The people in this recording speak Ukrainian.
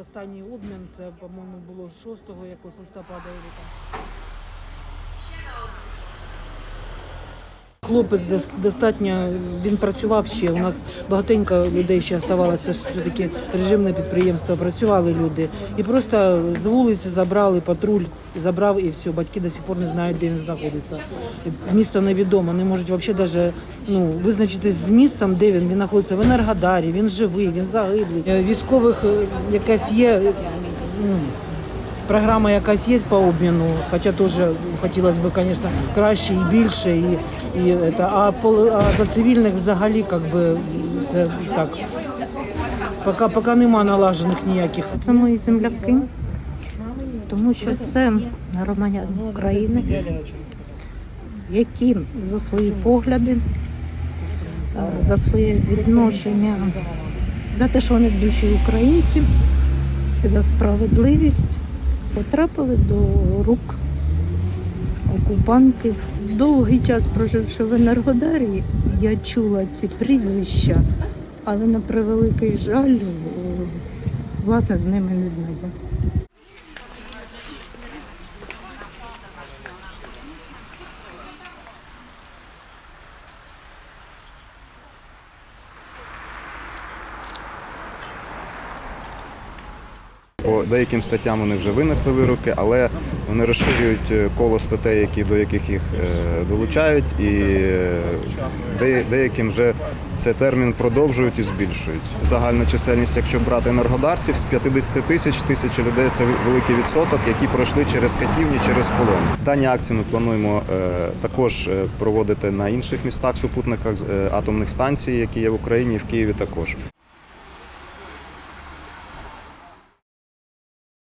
останній обмін, це, по-моєму, було 6 якось листопада. або там. Хлопець дос- достатньо, він працював ще. У нас багатенько людей ще оставалося. Це ж все-таки режимне підприємство, працювали люди. І просто з вулиці забрали патруль, забрав і все. Батьки до сих пор не знають, де він знаходиться. Місто невідомо, не можуть взагалі даже, ну, визначитись з місцем, де він. Він знаходиться в Енергодарі, він живий, він загиблий. Е, Військових е, якась є. ну, Програма якась є по обміну, хоча теж хотілося б, звісно, краще і більше. І, і это, а, а за цивільних взагалі як би, це так. Поки, поки нема налажених ніяких. Це мої земляки, тому що це громадяни України, які за свої погляди, е, за своє відношення, за те, що вони в душі українці, за справедливість потрапили до рук окупантів. Довгий час проживши в Енергодарі, я чула ці прізвища, але на превеликий жаль, е, власне, з ними не знаю. По деяким статтям вони вже винесли вироки, але вони розширюють е, коло статей, які, до яких їх е, долучають, і е, де- деяким вже цей термін продовжують і збільшують. Загальна чисельність, якщо брати енергодарців, з 50 тисяч тисячі людей це великий відсоток, які пройшли через катівні, через полон. Дані акції ми плануємо також проводити на інших містах супутниках атомних станцій, які є в Україні, в Києві також.